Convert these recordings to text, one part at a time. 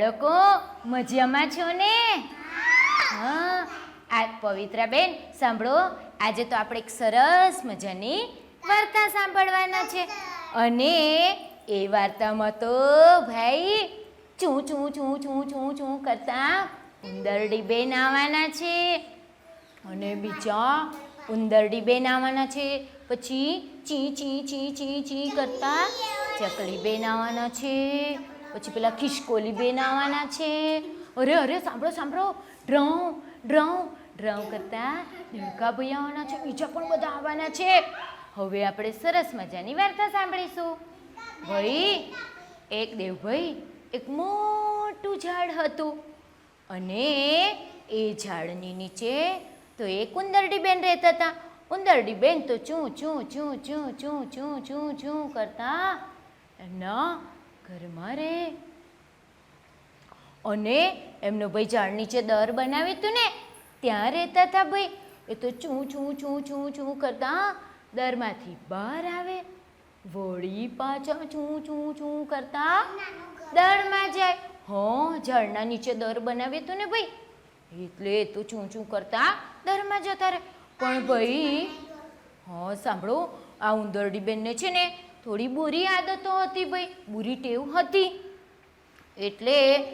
બાળકો, મજામાં છો ને? હા. આ પવિત્રાબેન, સાંભળો, આજે તો આપણે એક સરસ મજાની વાર્તા સાંભળવાના છે. અને એ વાર્તામાં તો ભાઈ ચૂં ચૂં ચૂં ચૂં ચૂં ચૂં કરતા ઉંદરડી બેન આવવાના છે. અને બીજા ઉંદરડી બેન આવવાના છે. પછી ચી ચી ચી ચી ચી કરતા ચકલી બેન આવવાના છે. પછી પેલા ખિસકોલી બેન આવવાના છે. અરે અરે, સાંભળો સાંભળો. ડ્રવ ડ્રવ ડ્રવ કરતા દેડકા ભાઈ આવવાના છે. બીજા પણ બધા આવવાના છે. હવે આપણે સરસ મજાની વાર્તા સાંભળીશું. ભાઈ, એક દેવભાઈ, એક મોટું ઝાડ હતું. અને એ ઝાડની નીચે તો એક ઉંદરડી બેન રહેતા હતા. ઉંદરડી બેન તો ચૂં ચૂં ચૂં ચૂં ચૂં ચૂં ચૂં ચૂં કરતા એમના ઘરમાં રહે અને એમનો ભાઈ ઝાડ નીચે દર બનાવ્યું હતું ને, ત્યાં રહેતા હતા ભાઈ. એ તો ચૂં ચૂં ચૂં ચૂં ચૂં કરતા દરમાંથી બહાર આવે. વળી પાછા ચૂં ચૂં ચૂં કરતા દરમાં જાય. હ, ઝાડના નીચે દર બનાવ્યું હતું ને ભાઈ? એટલે એ તો ચૂં ચૂં કરતા દરમાં જતા રહે. પણ ભાઈ, હ, સાંભળો, આ ઉંદરડી બેનને છે ને થોડી બુરી આદતો હતી ભાઈ, બુરી ટેવ હતી. એટલે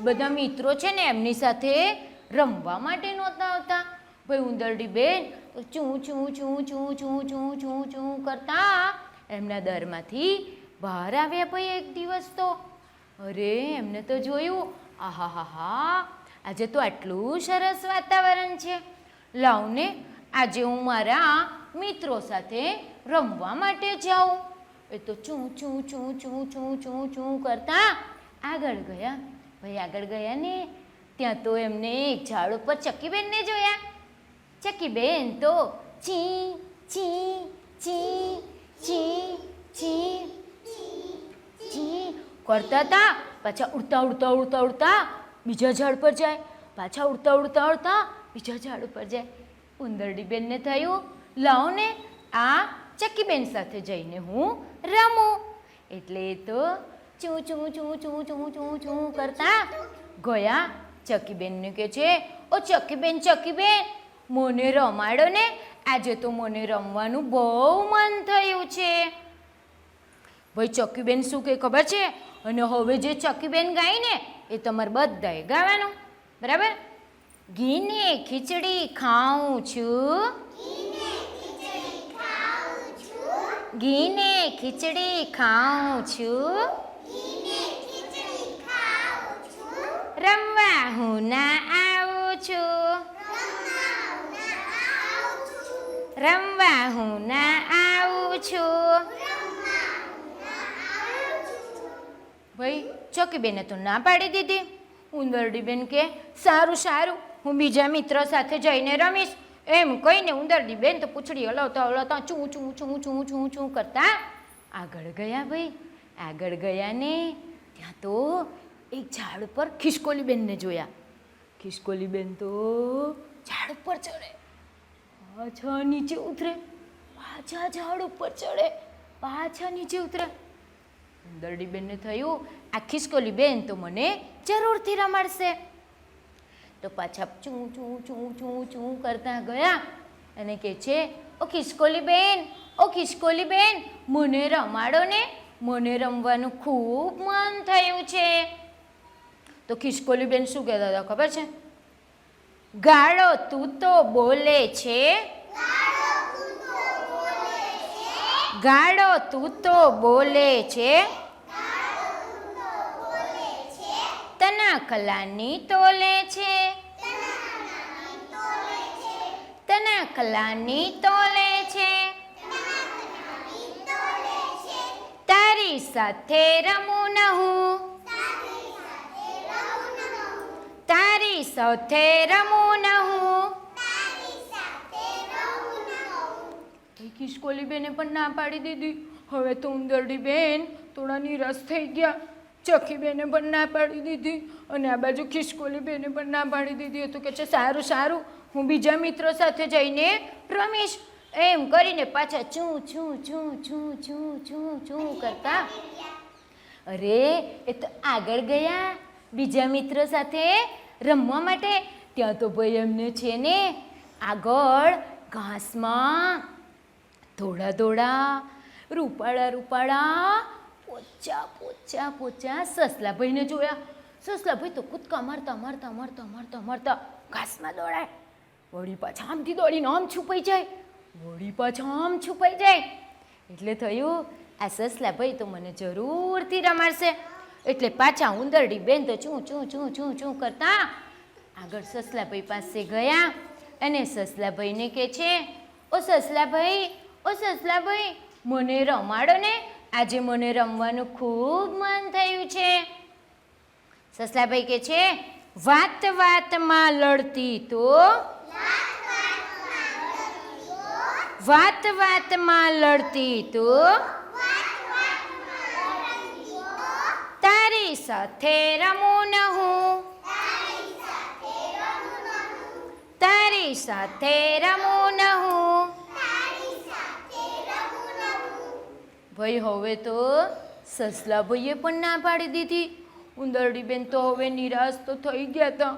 બધા મિત્રો છે ને એમની સાથે રમવા માટે નહોતા આવતા. ભાઈ ઉંદરડી બેન, તો ચૂં ચૂં ચૂં ચૂં ચૂં ચૂં ચૂં ચૂં કરતા એમના દરમાંથી બહાર આવ્યા ભાઈ એક દિવસ તો. અરે, એમને તો જોયું આહા હા હા આજે તો આટલું સરસ વાતાવરણ છે. લાવને આજે હું મારા મિત્રો સાથે રમવા માટે જાઉં. એ તો ચૂં, ચું ચું ચું ચું ચું ચું કરતા આગળ ગયા. ભાઈ આગળ ગયા ને ત્યાં તો એમને એક ઝાડ ઉપર ચક્કીબેનને જોયા. ચક્કીબેન તો ચી ચી ચી ચી ચી ચી કરતા હતા પાછા ઉડતા ઉડતા ઉડતા ઉડતા બીજા ઝાડ પર જાય. પાછા ઉડતા ઉડતા ઉડતા બીજા ઝાડ ઉપર જાય. ઉંદરડી બેનને થયું, લાવો ને આ ચક્કીબેન સાથે જઈને હું રમું. એટલે તો ચૂં ચૂં ચૂં ચૂં ચૂં ચૂં ચૂં કરતા ગયા. ચક્કીબેનને કે છે, ઓ ચકીબેન ચકીબેન મને રમાડો ને. આજે તો મને રમવાનું બહુ મન થયું છે. ભાઈ ચકીબેન શું કે ખબર છે? અને હવે જે ચકીબેન ગાય ને, એ તમારે બધાએ ગાવાનું. બરાબર? ઘીને ખીચડી ખાઉં છું. ઘીને ખીચડી ખાઉં છું. રમવા હું ના આવું છું. રમવા હું ના આવું છું. ભાઈ ચોકી બેને તો ના પાડી દીધી. ઉંદરડી બેન કે સારું સારું હું બીજા મિત્ર સાથે જઈને રમીશ. એમ કહીને ઉંદરડીબેન તો પૂછડી હલાવતા હલાવતા ચૂં ઊંચું ઊંચું ઊંચું ઊંચું ઊંચું કરતા આગળ ગયા ભાઈ, આગળ ગયા ને ત્યાં તો એક ઝાડ પર ખિસકોલીબેનને જોયા. ખિસકોલીબેન તો ઝાડ ઉપર ચડે. પાછા નીચે ઉતરે. પાછા ઝાડ ઉપર ચડે. પાછા નીચે ઉતરે. ઉંદરડી બેનને થયું, આ ખિસકોલી બેન તો મને જરૂરથી રમાડશે. તો પાછા ચૂં ચૂં ચૂં ચૂં, ચું કરતા ગયા અને કે છે, ઓ ખિસકોલી બેન, ઓ ખિસકોલી બેન, મને રમાડો ને, મને રમવાનું ખૂબ મન થયું છે. તો ખિસકોલી બેન શું કહેતા હતા ખબર છે? ગાળો તું તો બોલે છે. ગાળો તું તો બોલે છે. તના કલાની તોલે છે. તના કલાની તોલે છે. તારી સાથે રમું નહું. તારી સાથે રમું નહું. કિશકોલી બેને પણ ના પાડી દીધી. હવે તો ઉંદરડી બેન થોડા નિરાશ થઈ ગયા. ચકી બેને પણ ના પાડી દીધી અને આ બાજુ ખિસકોલી બેને પણ ના પાડી દીધી. હતું કે છે, સારું સારું, હું બીજા મિત્રો સાથે જઈને રમીશ. એમ કરીને પાછા છું છું છું છું છું છું છું કરતા. અરે, એ તો આગળ ગયા બીજા મિત્રો સાથે રમવા માટે. ત્યાં તો ભાઈ એમને છે ને આગળ ઘાસમાં થોડા થોડા રૂપાળા રૂપાળા પોચા પોચા પોચા. સસલાભાઈને જોયા. સસલાભાઈ તો કૂદકા મારતા મારતા મારતા મારતા મારતા ઘાસમાં દોડાય. વળી પાછા આમથી દોડીને આમ છુપાઈ જાય. વળી પાછા આમ છુપાઈ જાય. એટલે થયું, આ સસલાભાઈ તો મને જરૂરથી રમાડશે. એટલે પાછા ઉંદરડી બેન તો ચૂં ચૂં ચૂં ચૂં ચૂં કરતા આગળ સસલાભાઈ પાસે ગયા અને સસલાભાઈને કહે છે, ઓ સસલાભાઈ ઓ સસલાભાઈ, મને રમાડો ને આજે મને રમવાનું ખૂબ મન થયું છે. સસલાભાઈ કે છે, વાત વાતમાં લડતી તો? વાત વાતમાં લડતી તો? તારી સાથે રમું ન હું તારી સાથે રમું ન હું ભાઈ હવે તો સસલા ભાઈએ પણ ના પાડી દીધી. ઉંદરડી બેન તો હવે નિરાશ તો થઈ ગયા હતા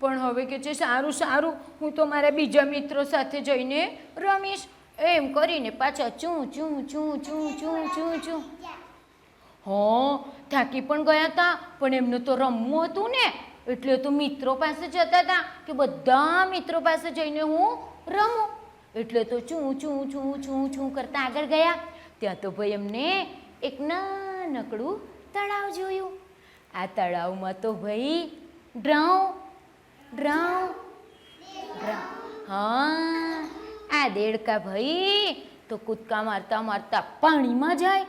પણ હવે કે છે, સારું સારું, હું તો મારા બીજા મિત્રો સાથે જઈને રમીશ. એમ કરીને પાછા ચું, ચૂં, ચું ચું ચું ચું ચું. હં, થાકી પણ ગયા હતા પણ એમને તો રમવું હતું ને. એટલે તો મિત્રો પાસે જતા હતા કે બધા મિત્રો પાસે જઈને હું રમું. એટલે તો ચૂં, ચું ચું ચું ચું કરતા આગળ ગયા. ત્યાં તો ભાઈ એમને એક નાનકડું તળાવ જોયું. આ તળાવમાં તો ભાઈ ડ્રાઉ ડ્રાઉ હા, આ દેડકા ભાઈ તો કૂદકા મારતા મારતા પાણીમાં જાય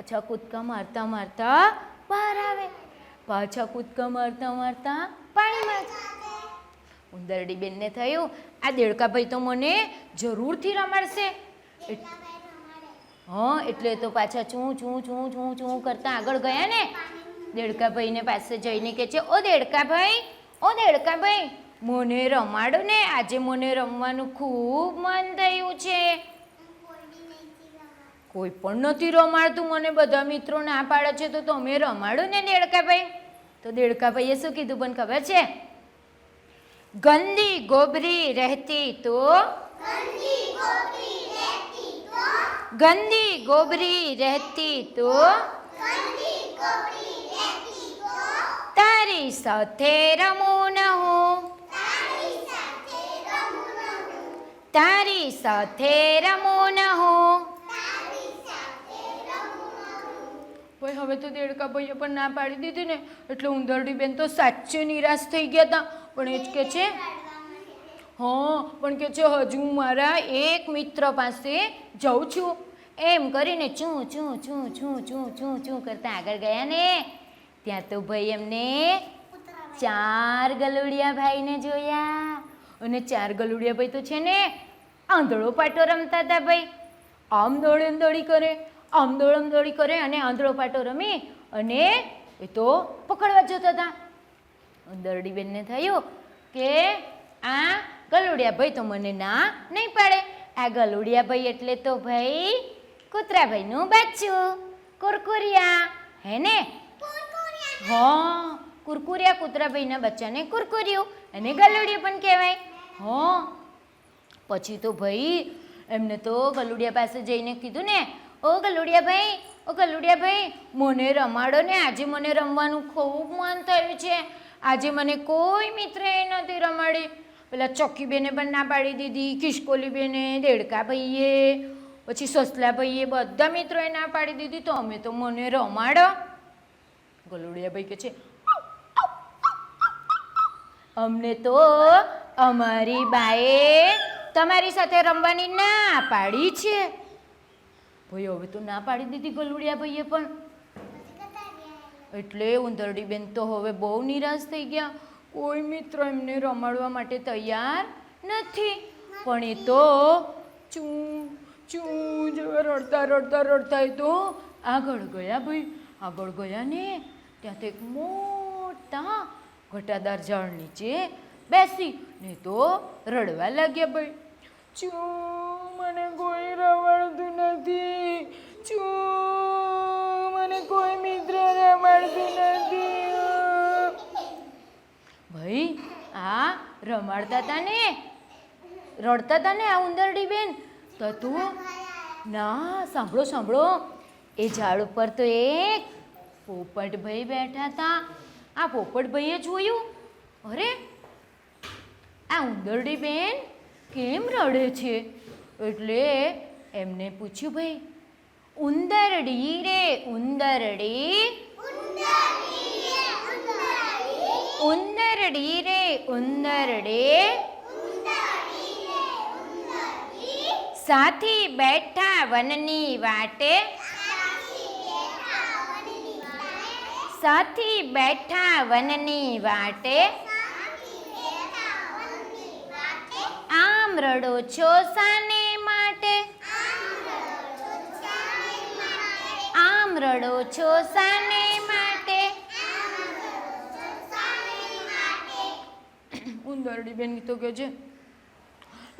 અચ્છા કૂદકા મારતા મારતા બહાર આવે, પાછા કૂદકા મારતા મારતા પાણીમાં ઉંદરડી બેનને થયું, આ દેડકા ભાઈ તો મને જરૂરથી રમાડશે. હા, એટલે તો પાછા ચૂં ચૂં ચૂં ચૂં ચૂં કરતા આગળ ગયા ને? દેડકાભાઈને પાસે જઈને કે છે, ઓ દેડકાભાઈ ઓ દેડકાભાઈ, મને રમાડો ને. આજે મને રમવાનું ખૂબ મન થયું છે. કોઈ પણ નથી રમાડતું, મને બધા મિત્રો ના પાડે છે, તો તમે રમાડો ને દેડકાભાઈ. તો દેડકાભાઈએ શું કીધું પણ ખબર છે? ગંદી ગોબરી રહેતી તો? ગંદી ગોબરી રહેતી તો? તારી સાથે રમું ન હું. તારી સાથે રમું ન હું. ભાઈ હવે તો દેડકા ભાઈએ પણ ના પાડી દીધી ને. એટલે ઉંદરડી બેન તો સાચે નિરાશ થઈ ગયા હતા પણ એ જ કે છે હા, પણ કે છે હજુ હું મારા એક મિત્ર પાસે જાઉં છું, એમ કરીને ચું ચું ચું ચું ચું ચું ચું કરતા આગળ ગયા ને, ત્યાં તો ભાઈ એમને ચાર ગલુડિયા ભાઈને જોયા, અને ચાર ગલુડિયા ભાઈ તો છે ને, આંધળો પાટો રમતા હતા ભાઈ. આમ દોડમ દોડી કરે, આમ દોડમ દોડી કરે, અને આંધળો પાટો રમી, અને એ તો પકડવા જતા હતા ઉંદરડી બેનને થયું કે આ ગલુડિયા ભાઈ તો મને ના નહીં પાડે. આ ગલુડિયા ભાઈ એટલે તો ભાઈ કૂતરા ભાઈનું બચ્ચું. કુરકુરિયા. હે ને? હા કુરકુરિયા કૂતરા ભાઈના બચ્ચાને કુરકુરિયું. અને ગલુડિયું પણ કહેવાય. હા. પછી તો ભાઈ એમને તો ગલુડિયા પાસે જઈને કીધું ને ઓ ગલુડિયા ભાઈ ઓ ગલુડિયા ભાઈ મને રમાડો ને. આજે મને રમવાનું ખૂબ મન થયું છે. આજે મને કોઈ મિત્રએ નથી રમાડી. પેલા ચોકીબેને પણ ના પાડી દીધી કિશકોલીબેને દેડકા ભાઈએ પછી સસલા ભાઈએ બધા મિત્રોએ ના પાડી દીધી, તો અમે તો મને રમાડો. ગલુડિયા ભાઈ કે છે, અમને તો અમારી બાએ તમારી સાથે રમવાની ના પાડી છે. ભાઈ, હવે તો ના પાડી દીધી ગલુડિયા ભાઈએ પણ. એટલે ઉંદરડી બેન તો હવે બહુ નિરાશ થઈ ગયા. કોઈ મિત્ર એમને રમાડવા માટે તૈયાર નથી. પણ એ તો ચૂ ચૂ જેવા રડતા રડતા રડતા એ તો આગળ ગયા ભાઈ. આગળ ગયા ને ત્યાં તો એક મોટા ઘટાદાર ઝાડ નીચે બેસી ને તો રડવા લાગ્યા ભાઈ. ચૂ મને કોઈ રવાડતું નથી. ચૂ આ રમાડતા હતા ને રડતા હતા ને આ ઉંદરડી બેન. તો તું, ના, સાંભળો સાંભળો. એ ઝાડ ઉપર તો એક પોપટભાઈ બેઠા હતા આ પોપટભાઈએ જોયું? અરે, આ ઉંદરડી બેન કેમ રડે છે? એટલે એમને પૂછ્યું ભાઈ, ઉંદરડી રે ઉંદરડી. ઉંદરડી રે ઉંદરડે સાથી બેઠા વનની વાટે સાથી બેઠા વનની વાટે આમ રડો છો સાને માટે આમ રડો છો સાને ઉંદરડી બેન તો કે છે.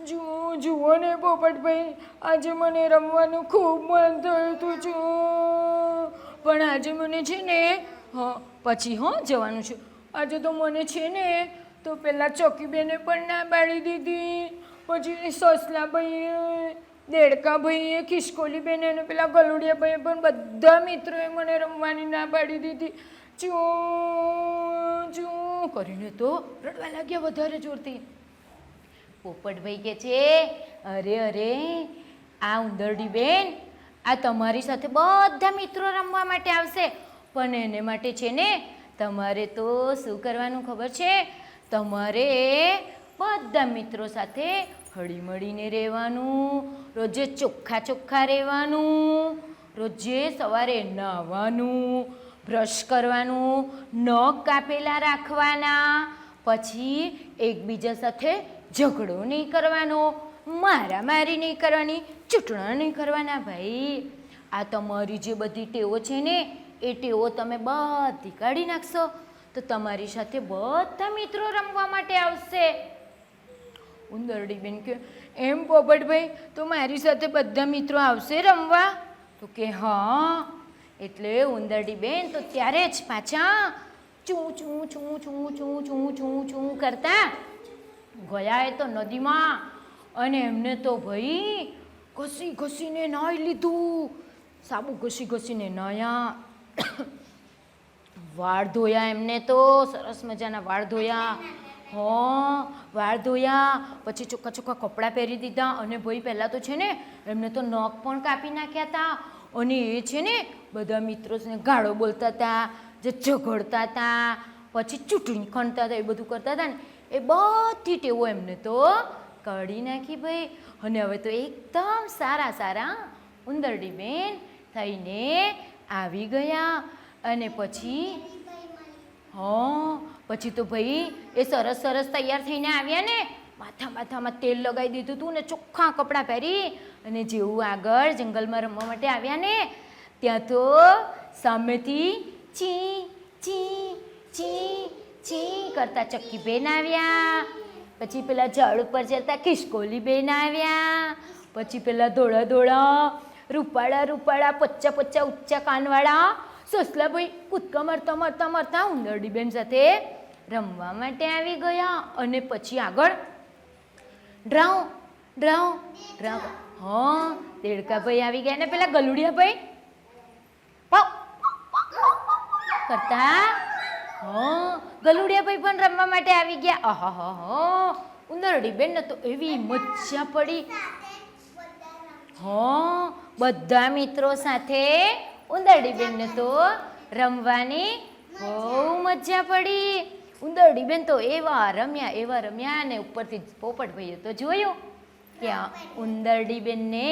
જુઓ જુઓ ને પોપટભાઈ આજે મને રમવાનું ખૂબ મન થયું હતું છું. પણ આજે મને છે ને, હા, પછી હો જવાનું છે. આજે તો મને છે ને, તો પેલા ચોકીબેને પણ ના પાડી દીધી. પછી સસલાભાઈએ દેડકાભાઈએ ખિસકોલીબેને અને પેલા ગલુડિયાભાઈએ પણ બધા મિત્રોએ મને રમવાની ના પાડી દીધી. ચૂ ચૂ કરીને તો રડવા લાગ્યા વધારે જોરથી. પોપટભાઈ કે છે, અરે અરે, આ ઉંદરડી બેન, આ તમારી સાથે બધા મિત્રો રમવા માટે આવશે. પણ એને માટે છે ને, તમારે તો શું કરવાનું ખબર છે? તમારે બધા મિત્રો સાથે હળીમળીને રહેવાનું, રોજે ચોખ્ખા ચોખ્ખા રહેવાનું, રોજે સવારે નહાવાનું બ્રશ કરવાનું, નખ કાપેલા રાખવાના, પછી એકબીજા સાથે ઝઘડો નહીં કરવાનો, મારામારી નહીં કરવાની, ચૂંટણા નહીં કરવાના ભાઈ. આ તમારી જે બધી ટેવો છે ને, એ ટેવો તમે બધી કાઢી નાખશો, તો તમારી સાથે બધા મિત્રો રમવા માટે આવશે. ઉંદરડી બેન કે, એમ પોપટભાઈ, તો મારી સાથે બધા મિત્રો આવશે રમવા? તો કે, હા. એટલે ઉંદરડી બેન તો ત્યારે જ પાછા ચૂ ચૂ ચૂ ચૂ ચૂ ચૂ ચૂ ચૂ કરતા. ગયા એ તો નદીમાં અને એમને તો ભાઈ ઘસી, ઘસીને નાહી લીધું. સાબુ ઘસી, ઘસીને નાહ્યા. વાળ ધોયા એમને તો, સરસ મજાના વાળ ધોયા. હો, વાળ ધોયા, પછી ચોખ્ખા ચોખ્ખા કપડાં પહેરી દીધા અને ભાઈ પહેલાં તો છે ને એમને તો નખ પણ કાપી નાખ્યા હતા અને એ છે ને બધા મિત્રો છે ગાળો બોલતા હતા જે ઝઘડતા હતા પછી ચૂંટણી ખણતા હતા એ બધું કરતા હતા ને એ બધી ટેવો એમને તો કાઢી નાખી ભાઈ. અને હવે તો એકદમ સારા સારા ઉંદરડી બેન થઈને આવી ગયા. અને પછી હા પછી તો ભાઈ એ સરસ સરસ તૈયાર થઈને આવ્યા ને. માથા માથામાં તેલ લગાવી દીધું હતું ને ચોખ્ખા કપડાં પહેરી અને જેવું આગળ જંગલમાં રમવા માટે આવ્યા ને, ત્યાં તો સામેથી ચી ચી ચી ચી કરતા ચક્કી બેન આવ્યા. પછી પેલા ઝાડ ઉપર જતા ખિસકોલી બેન આવ્યા. પછી પેલા ધોળા ધોળા, રૂપાળા રૂપાળા, પચ્ચા પચ્ચા ઊંચા કાનવાળા, સસલાભાઈ કૂદકા મારતા મારતા મારતા ઉંદરડી બેન સાથે રમવા માટે આવી ગયા. અને પછી આગળ ડ્રાઉ ડ્રાઉ ડ્રાઉ. હા દેડકાભાઈ આવી ગયા ને પેલા ગલુડિયાભાઈ ભાઈ. કરતા? હા ગલુડિયાભાઈ પણ રમવા માટે આવી ગયા. અહ હા ઉંદરડી બેન તો એવી મજા પડી. હા, બધા મિત્રો સાથે ઉંદરડી બેનને તો રમવાની બહુ મજા પડી. ઉંદરડી બેન તો એવા રમ્યા એવા રમ્યા અને ઉપરથી પોપટભાઈએ તો જોયું કે આ ઉંદરડી બેનને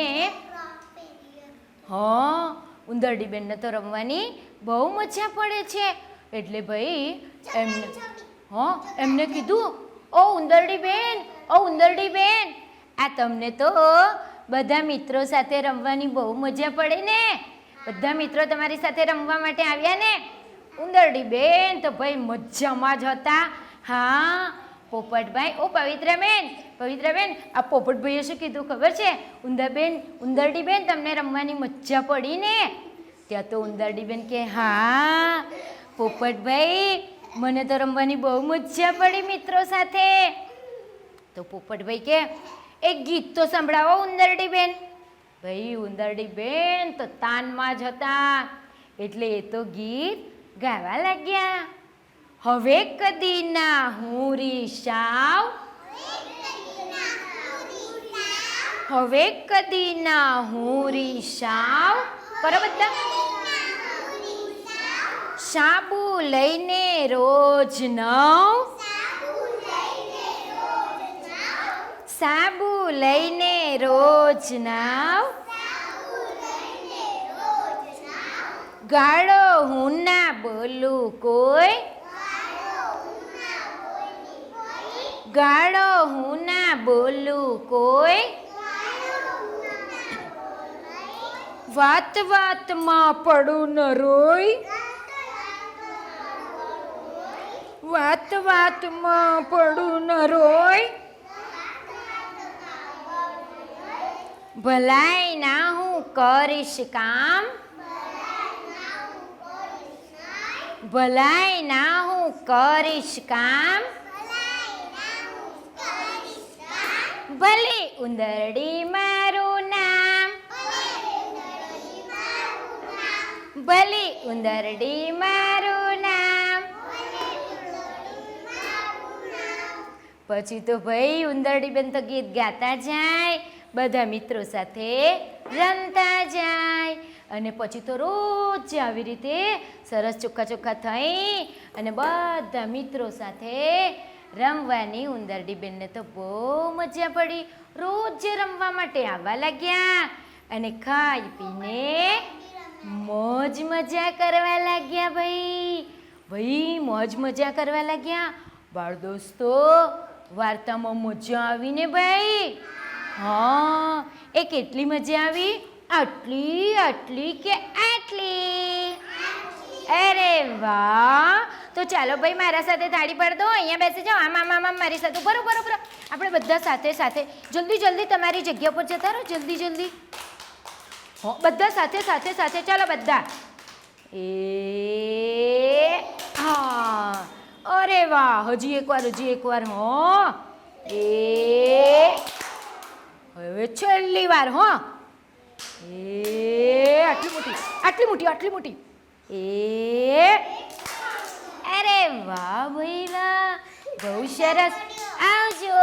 હા ઉંદરડી બેનને તો રમવાની બહુ મજા પડે છે. એટલે ભાઈ એમને, હા, એમને કીધું, ઓ ઉંદરડી બેન ઓ ઉંદરડી બેન આ તમને તો બધા મિત્રો સાથે રમવાની બહુ મજા પડે ને? બધા મિત્રો તમારી સાથે રમવા માટે આવ્યા ને? ઉંદરડી બેન તો ભાઈ મજામાં જ હતા. હા, પોપટભાઈ, ઓ પવિત્રબેન પવિત્રબેન, આ પોપટભાઈએ શું કીધું ખબર છે? ઉંદરબેન, ઉંદરડી બેન તમને રમવાની મજા પડી ને? ત્યાં તો ઉંદરડી બેન કે, હા, પોપટભાઈ, મને તો રમવાની બહુ મજા પડી મિત્રો સાથે. તો પોપટભાઈ કે, એક ગીત તો સંભળાવો ઉંદરડી બેન. ભાઈ, ઉંદરડી બેન તો તાનમાં જ હતા. એટલે એ તો ગીત ગાવા લાગ્યા. હવે કદી ના હું રીસાવ હવે કદી ના હું રીસાવ કરો બધા સાબુ લઈને રોજ નવ. સાબુ લઈને રોજ નાવ. ગાળો હું ના બોલું કોઈ? ગાળો હું ના બોલું કોઈ? વાત વાતમાં પડું ન રોય વાત વાતમાં પડું ન રોય ભલાઈ ના હું કરીશ કામ? ભલાઈ ના હું કરીશ કામ? ભલે ઉંદરડી મારું નામ. ભલે ઉંદરડી મારું નામ. પછી તો ભાઈ ઉંદરડી બેન તો ગીત ગાતા જાય, બધા મિત્રો સાથે રમતા જાય. અને પછી તો રોજ આવી રીતે સરસ ચોખ્ખા ચોખ્ખા થઈ અને બધા મિત્રો સાથે રમવાની ઉંદરડી બેનને તો બહુ મજા પડી. રોજ રમવા માટે આવવા લાગ્યા અને ખાઈ પીને મોજ મજા કરવા લાગ્યા ભાઈ. ભાઈ, મોજ મજા કરવા લાગ્યા? બાળ દોસ્તો, વાર્તામાં મજા આવીને ભાઈ? હા, એ કેટલી મજા આવી? આટલી આટલી કે આટલી? અરે વાહ! તો ચાલો ભાઈ, મારા સાથે તાળી પર દો અહીંયા બેસી જાઓ. આમ આમ આમ મારી સાથે. બરો બરો આપણે બધા સાથે સાથે. જલ્દી જલ્દી તમારી જગ્યા પર જતા રહો. જલ્દી જલ્દી. હો, બધા સાથે સાથે સાથે. ચાલો બધા. એ, હા. અરે વાહ! હજી એકવાર હજી એકવાર, હો. એ, હવે છેલ્લી વાર, હો. એ, આટલી મોટી આટલી મોટી આટલી મોટી. એ. અરે વાહ ભાઈ વાહ બહુ સરસ. આવજો.